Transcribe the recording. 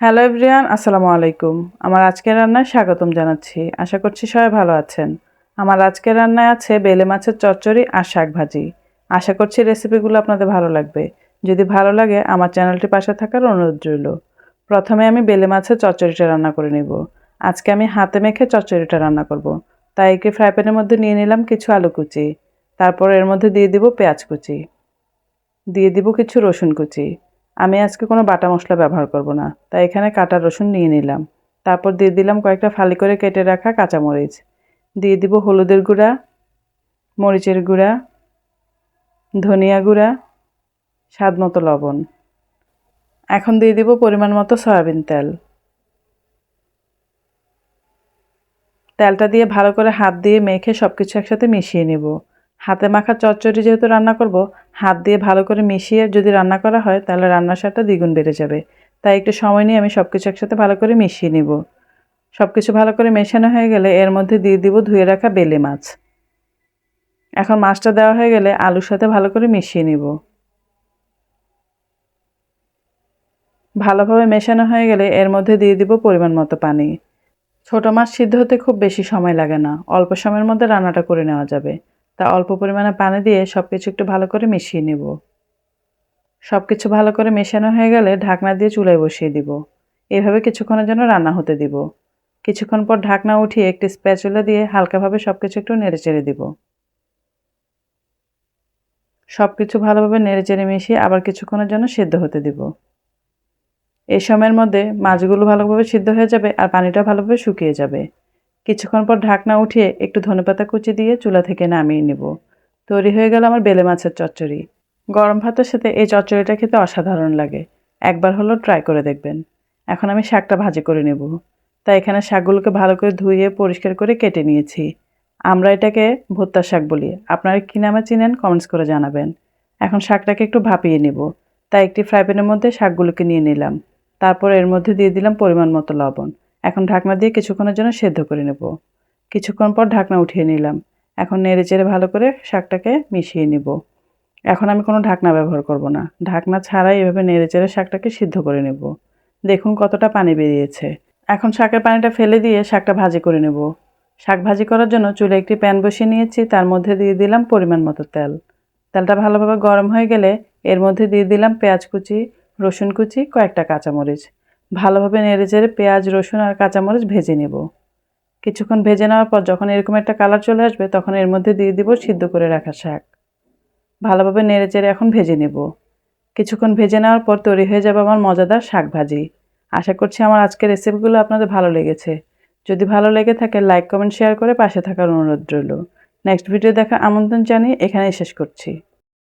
Hello everyone আসসালামু আলাইকুম। আমার আজকের রান্নায় স্বাগতম জানাচ্ছি। আশা করছি সবাই ভালো আছেন। আমার আজকের রান্নায় আছে বেলে মাছের চচ্চড়ি আর শাক ভাজি। আশা করছি রেসিপিগুলো আপনাদের ভালো লাগবে। যদি ভালো লাগে, আমার চ্যানেলটি পাশে থাকার অনুরোধ রইল। প্রথমে আমি বেলে মাছের চচ্চড়িটা রান্না করে নেব। আজকে আমি হাতে মেখে চচ্চড়িটা রান্না করব। তাই একে ফ্রাই প্যানের মধ্যে নিয়ে নিলাম কিছু আলু কুচি। তারপর এর মধ্যে দিয়ে দিব পেঁয়াজ কুচি। দিয়ে দিব কিছু রসুন কুচি। আমি আজকে কোনো বাটা মশলা ব্যবহার করব না। তাই এখানে কাটা রসুন নিয়ে নিলাম। তারপর দিয়ে দিলাম কয়েকটা ফালি করে কেটে রাখা কাঁচামরিচ। দিয়ে দিব হলুদের গুঁড়া, মরিচের গুঁড়া, ধনিয়া গুঁড়া স্বাদ মতো লবণ। এখন দিয়ে দিব পরিমাণ মতো সয়াবিন তেল। তেলটা দিয়ে ভালো করে হাত দিয়ে মেখে সব কিছু একসাথে মিশিয়ে নেব। হাতে মাখা চচ্চড়ি যেহেতু রান্না করব, হাত দিয়ে ভালো করে মিশিয়ে যদি রান্না করা হয়, তাহলে রান্নার স্বাদটা দ্বিগুণ বেড়ে যাবে। তাই একটু সময় নিয়ে আমি সব কিছু একসাথে ভালো করে মিশিয়ে নিব। সব কিছু ভালো করে মেশানো হয়ে গেলে এর মধ্যে দিয়ে দিব ধুয়ে রাখা বেলে মাছ। এখন মাছটা দেওয়া হয়ে গেলে আলুর সাথে ভালো করে মিশিয়ে নিব। ভালোভাবে মেশানো হয়ে গেলে এর মধ্যে দিয়ে দিব পরিমাণ মতো পানি। ছোট মাছ সিদ্ধ হতে খুব বেশি সময় লাগে না। অল্প সময়ের মধ্যে রান্নাটা করে নেওয়া যাবে। তা অল্প পরিমাণে পানি দিয়ে সব কিছু একটু ভালো করে মিশিয়ে নেব। সব কিছু ভালো করে মেশানো হয়ে গেলে ঢাকনা দিয়ে চুলায় বসিয়ে দিব। এভাবে কিছুক্ষণের জন্য রান্না হতে দিব। কিছুক্ষণ পর ঢাকনা উঠিয়ে একটি স্প্যাচুলা দিয়ে হালকাভাবে সব কিছু একটু নেড়ে চেড়ে দিব। সব কিছু ভালোভাবে নেড়ে চেড়ে মিশিয়ে আবার কিছুক্ষণের জন্য সেদ্ধ হতে দিব। এই সময়ের মধ্যে মাছগুলো ভালোভাবে সিদ্ধ হয়ে যাবে আর পানিটা ভালোভাবে শুকিয়ে যাবে। কিছুক্ষণ পর ঢাকনা উঠিয়ে একটু ধনেপাতা কুচি দিয়ে চুলা থেকে নামিয়ে নেব। তৈরি হয়ে গেল আমার বেলে মাছের চচ্চড়ি। গরম ভাতের সাথে এই চচ্চড়িটা খেতে অসাধারণ লাগে। একবার হলো ট্রাই করে দেখবেন। এখন আমি শাকটা ভাজি করে নেব। তাই এখানে শাকগুলোকে ভালো করে ধুয়ে পরিষ্কার করে কেটে নিয়েছি। আমরা এটাকে ভুত্তার শাক বলি। আপনারা কী নামে চিনেন কমেন্টস করে জানাবেন। এখন শাকটাকে একটু ভাপিয়ে নেব। তাই একটি ফ্রাই প্যানের মধ্যে শাকগুলোকে নিয়ে নিলাম। তারপর এর মধ্যে দিয়ে দিলাম পরিমাণ মতো লবণ। এখন ঢাকনা দিয়ে কিছুক্ষণের জন্য সেদ্ধ করে নেব। কিছুক্ষণ পর ঢাকনা উঠিয়ে নিলাম। এখন নেড়ে চেড়ে ভালো করে শাকটাকে মিশিয়ে নেব। এখন আমি কোনো ঢাকনা ব্যবহার করব না। ঢাকনা ছাড়াই এভাবে নেড়ে চেড়ে শাকটাকে সিদ্ধ করে নেব। দেখুন কতটা পানি বেরিয়েছে। এখন শাকের পানিটা ফেলে দিয়ে শাকটা ভাজি করে নেব। শাক ভাজি করার জন্য চুলে একটি প্যান বসিয়ে নিয়েছি। তার মধ্যে দিয়ে দিলাম পরিমাণ মতো তেল। তেলটা ভালোভাবে গরম হয়ে গেলে এর মধ্যে দিয়ে দিলাম পেঁয়াজ কুচি, রসুন কুচি, কয়েকটা কাঁচামরিচ। ভালোভাবে নেড়ে চেড়ে পেঁয়াজ, রসুন আর কাঁচামরিচ ভেজে নেব। কিছুক্ষণ ভেজে নেওয়ার পর যখন এরকম একটা কালার চলে আসবে, তখন এর মধ্যে দিয়ে দিব সিদ্ধ করে রাখা শাক। ভালোভাবে নেড়ে চেড়ে এখন ভেজে নেব। কিছুক্ষণ ভেজে নেওয়ার পর তৈরি হয়ে যাবে আমার মজাদার শাক ভাজি। আশা করছি আমার আজকের রেসিপিগুলো আপনাদের ভালো লেগেছে। যদি ভালো লেগে থাকে, লাইক, কমেন্ট, শেয়ার করে পাশে থাকার অনুরোধ রইল। নেক্সট ভিডিও দেখার আমন্ত্রণ জানিয়ে এখানেই শেষ করছি।